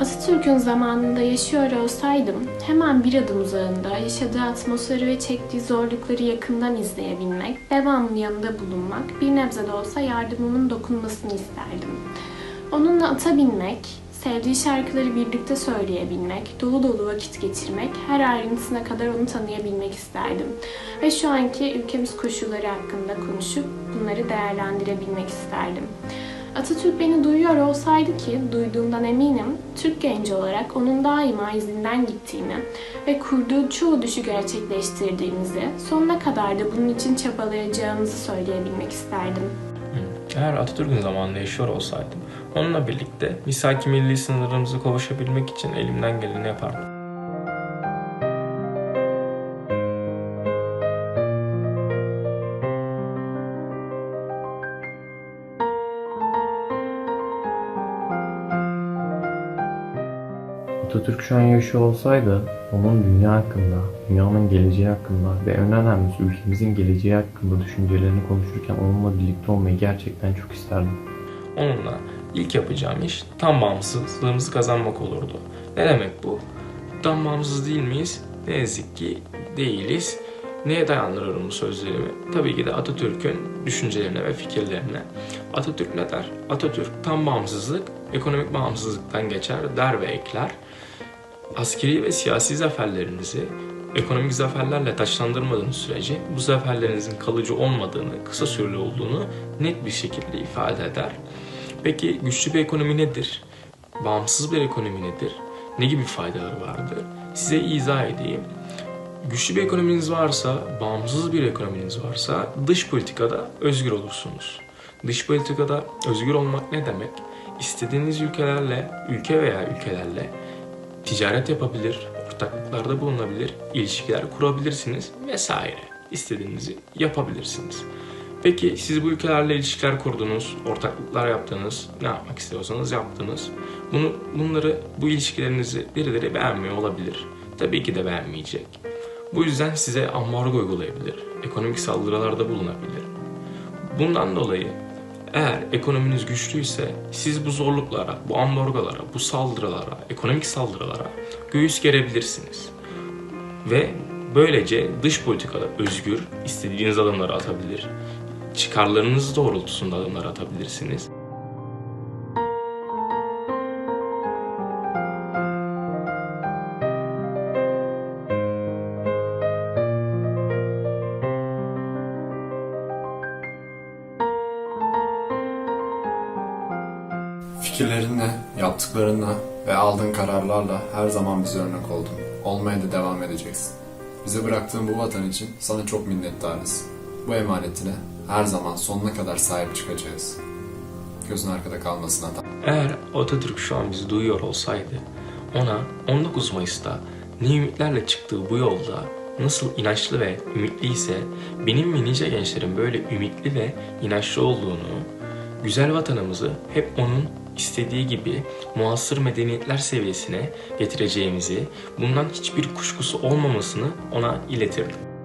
Atatürk'ün zamanında yaşıyor olsaydım hemen bir adım uzağında yaşadığı atmosferi ve çektiği zorlukları yakından izleyebilmek, devamlı yanında bulunmak, bir nebze de olsa yardımımın dokunmasını isterdim. Onunla ata binmek, sevdiği şarkıları birlikte söyleyebilmek, dolu dolu vakit geçirmek, her ayrıntısına kadar onu tanıyabilmek isterdim. Ve şu anki ülkemiz koşulları hakkında konuşup bunları değerlendirebilmek isterdim. Atatürk beni duyuyor olsaydı ki duyduğumdan eminim Türk genci olarak onun daima izinden gittiğimi ve kurduğu çoğu düşü gerçekleştirdiğimizi, sonuna kadar da bunun için çabalayacağımızı söyleyebilmek isterdim. Eğer Atatürk'ün zamanında yaşıyor olsaydım, onunla birlikte misaki milli sınırlarımızı kavuşabilmek için elimden geleni yapardım. Atatürk şu an yaşıyor olsaydı onun dünya hakkında, dünyanın geleceği hakkında ve en önemlisi ülkemizin geleceği hakkında düşüncelerini konuşurken onunla birlikte olmayı gerçekten çok isterdim. Onunla ilk yapacağım iş tam bağımsızlığımızı kazanmak olurdu. Ne demek bu? Tam bağımsız değil miyiz? Ne yazık ki değiliz. Neye dayandırıyorum bu sözlerimi? Tabii ki de Atatürk'ün düşüncelerine ve fikirlerine. Atatürk ne der? Atatürk tam bağımsızlık ekonomik bağımsızlıktan geçer der ve ekler. Askeri ve siyasi zaferlerinizi ekonomik zaferlerle taçlandırmadığınız sürece bu zaferlerinizin kalıcı olmadığını, kısa süreli olduğunu net bir şekilde ifade eder. Peki güçlü bir ekonomi nedir? Bağımsız bir ekonomi nedir? Ne gibi faydaları vardır? Size izah edeyim. Güçlü bir ekonominiz varsa, bağımsız bir ekonominiz varsa dış politikada özgür olursunuz. Dış politikada özgür olmak ne demek? İstediğiniz ülkelerle, ülke veya ülkelerle ticaret yapabilir, ortaklıklarda bulunabilir, ilişkiler kurabilirsiniz vesaire. İstediğinizi yapabilirsiniz. Peki siz bu ülkelerle ilişkiler kurdunuz, ortaklıklar yaptınız, ne yapmak istiyorsanız yaptınız. Bunu, bunları, bu ilişkilerinizi birileri beğenmiyor olabilir. Tabii ki de beğenmeyecek. Bu yüzden size ambargo uygulayabilir, ekonomik saldırılarda bulunabilir. Bundan dolayı eğer ekonominiz güçlüyse siz bu zorluklara, bu ambargolara, bu saldırılara, ekonomik saldırılara göğüs gerebilirsiniz. Ve böylece dış politikada özgür, istediğiniz adımları atabilir. Çıkarlarınız doğrultusunda adımlar atabilirsiniz. Fikirlerinle, yaptıklarınla ve aldığın kararlarla her zaman bize örnek oldun. Olmaya da devam edeceksin. Bize bıraktığın bu vatan için sana çok minnettarız. Bu emanetine her zaman sonuna kadar sahip çıkacağız. Gözün arkada kalmasına da. Eğer Atatürk şu an bizi duyuyor olsaydı, ona 19 Mayıs'ta ne ümitlerle çıktığı bu yolda nasıl inançlı ve ümitli ise benim ve nice gençlerin böyle ümitli ve inançlı olduğunu, güzel vatanımızı hep onun istediği gibi muasır medeniyetler seviyesine getireceğimizi, bundan hiçbir kuşkusu olmamasını ona iletirdim.